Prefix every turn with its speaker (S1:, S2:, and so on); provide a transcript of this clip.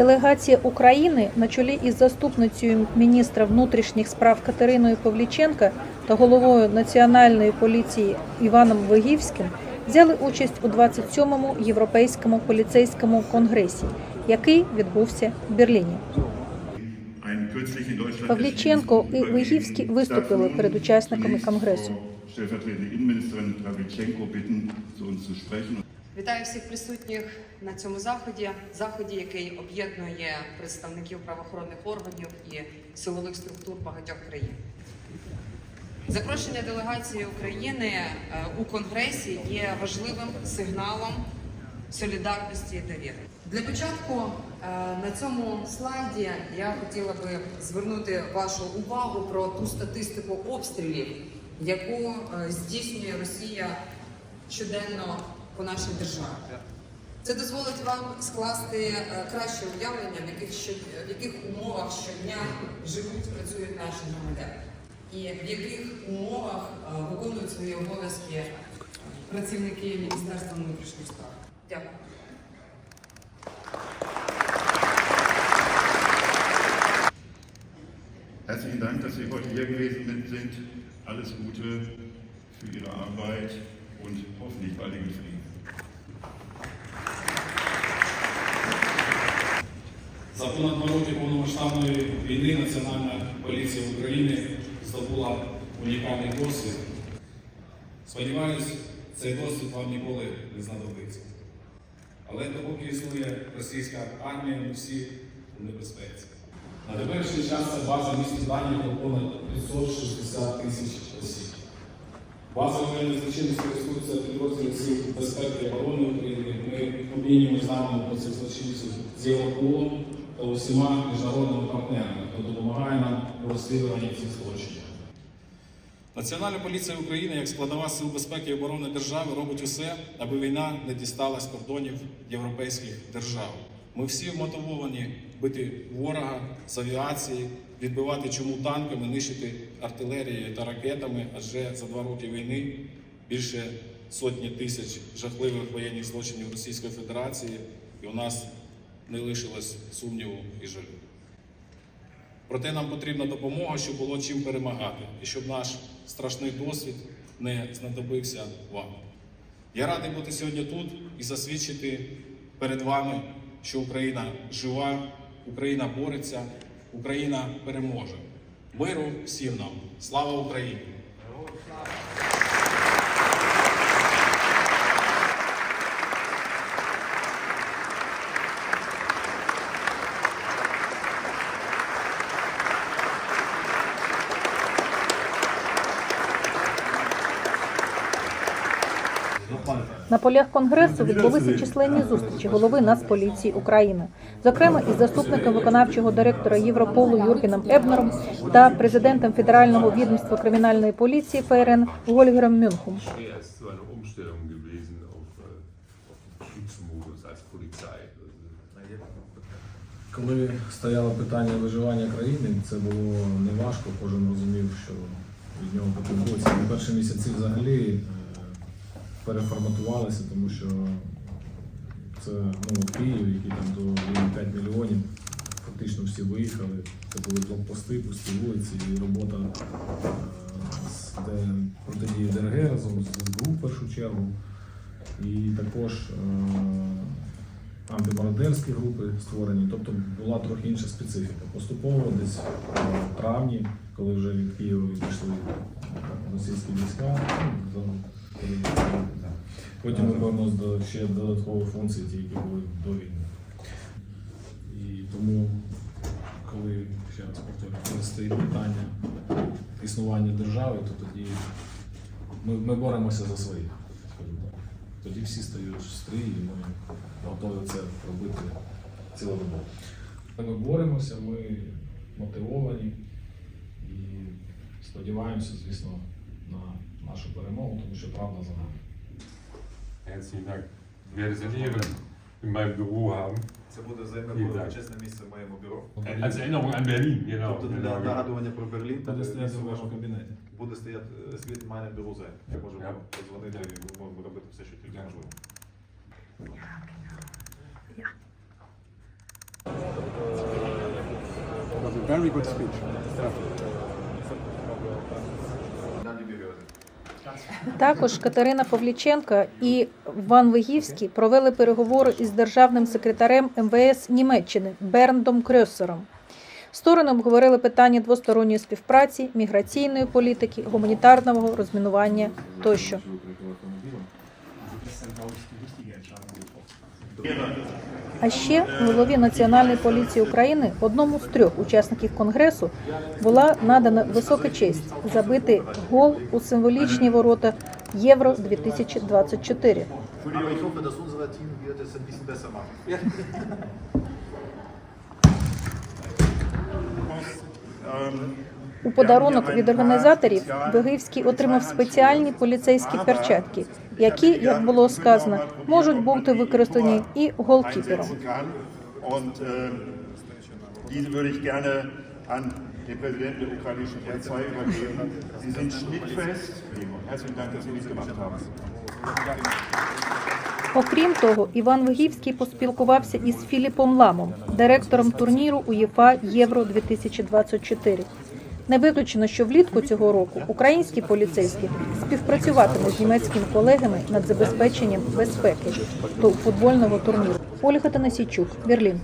S1: Делегація України на чолі із заступницею міністра внутрішніх справ Катериною Павліченка та головою національної поліції Іваном Вигівським взяли участь у 27-му європейському поліцейському конгресі, який відбувся в Берліні.
S2: Павліченко і Вигівський виступили перед учасниками конгресу.
S3: Вітаю всіх присутніх на цьому заході. Заході, який об'єднує представників правоохоронних органів і силових структур багатьох країн. Запрошення делегації України е, у Конгресі є важливим сигналом солідарності і довіри. Для початку е, на цьому слайді я хотіла би звернути вашу увагу про ту статистику обстрілів, яку е, здійснює Росія щоденно по нашій державі. Це дозволить вам скласти е, краще уявлення, в яких, що, в яких умовах щодня живуть, працюють наші громадяни, і в яких умовах е, виконують свої обов'язки е, працівники Міністерства внутрішніх справ. Дякую.
S2: Herzlichen Dank, dass Sie heute hier gewesen sind. Alles Gute für Ihre Arbeit und hoffentlich baldigen Frieden.
S4: За понад два роки повномасштабної війни Національна поліція України здобула унікальний досвід. Сподіваюсь, цей досвід вам ніколи не знадобиться. Але допоки існує російська армія, ми всі у небезпеці. На теперішній час ця база містить дані про понад 560 тисяч осіб. База воєнної злочинності користується підрозділів Сил безпеки і оборони України. Ми обмінюємо з нами про цих злочинців з Європолом та усіма міжнародними партнерами, хто допомагає нам у розслідуванні цих злочинів. Національна поліція України, як складова сил безпеки і оборони держави, робить усе, аби війна не дісталась кордонів європейських держав. Ми всі вмотивовані бити ворога з авіації, відбивати чому танками, нищити артилерією та ракетами, адже за два роки війни більше сотні тисяч жахливих воєнних злочинів Російської Федерації, і у нас не лишилось сумніву і жалю. Проте нам потрібна допомога, щоб було чим перемагати, і щоб наш страшний досвід не знадобився вам. Я радий бути сьогодні тут і засвідчити перед вами, що Україна жива, Україна бореться, Україна переможе. Миру всім нам! Слава Україні!
S1: На полях конгресу відбулися численні зустрічі голови Нацполіції України, зокрема із заступником виконавчого директора Європолу Юргеном Ебнером та президентом Федерального відомства кримінальної поліції ФРН Вольгером Мюнхом.
S5: Коли стояло питання виживання країни, це було неважко, кожен розумів, що від нього потребується. На перші місяці взагалі е, переформатувалися, тому що це ну, Київ, який там до 5 мільйонів, фактично всі виїхали. Це були блокпости, пусті вулиці і робота е, з протидії ДРГ разом з СБУ в першу чергу. І також е, групи створені, тобто була трохи інша специфіка. Поступово десь в травні, коли вже від Києва відійшли російські війська, ну, коли- потім до ще додаткових функцій, ті, які були до війни. І тому, коли ще раз повторюю, стоїть питання існування держави, то тоді ми, ми боремося за своїх. Тоді всі стають в стрій, і ми готові це робити цілодобово. Ми боремося, ми мотивовані і сподіваємося, звісно, на нашу перемогу, тому що правда за нами.
S6: Herzlichen Dank. Ich werde es in Ehren in meinem Büro haben.
S7: Це буде займе
S6: Ні,
S7: буде почесне місце в моєму бюро.
S6: Als Erinnerung an Berlin, genau.
S7: Тобто для нагадування про Берлін
S5: Буде
S7: буде
S5: стояти в вашому кабінеті.
S7: буде стояти е, слід мене бюро займе. Ми можемо
S6: Я-
S7: подзвонити і можемо робити все, що тільки можливо.
S8: Very good speech.
S1: Також Катерина Павліченка і Ван Вигівський провели переговори із державним секретарем МВС Німеччини Берндом Крьосером. Сторони обговорили питання двосторонньої співпраці, міграційної політики, гуманітарного розмінування тощо. А ще голові Національної поліції України, одному з трьох учасників конгресу, була надана висока честь забити гол у символічні ворота Євро 2024
S7: Entschuldigung, ich hoffe, dass unser Team wird es ein bisschen besser machen.
S2: Ähm,
S1: У подарунок від організаторів Вигивський отримав спеціальні поліцейські перчатки, які, як було сказано, можуть бути використані і голкіпером.
S2: äh, diese würde ich gerne an den Präsidenten der ukrainischen Polizei übergeben. Sie sind schnittfest. Herzlichen Dank, dass Sie dies gemacht haben.
S1: Окрім того, Іван Вигівський поспілкувався із Філіпом Ламом, директором турніру УЄФА Євро 2024 Не виключено, що влітку цього року українські поліцейські співпрацюватимуть з німецькими колегами над забезпеченням безпеки до футбольного турніру. Ольга Танасійчук, Берлін.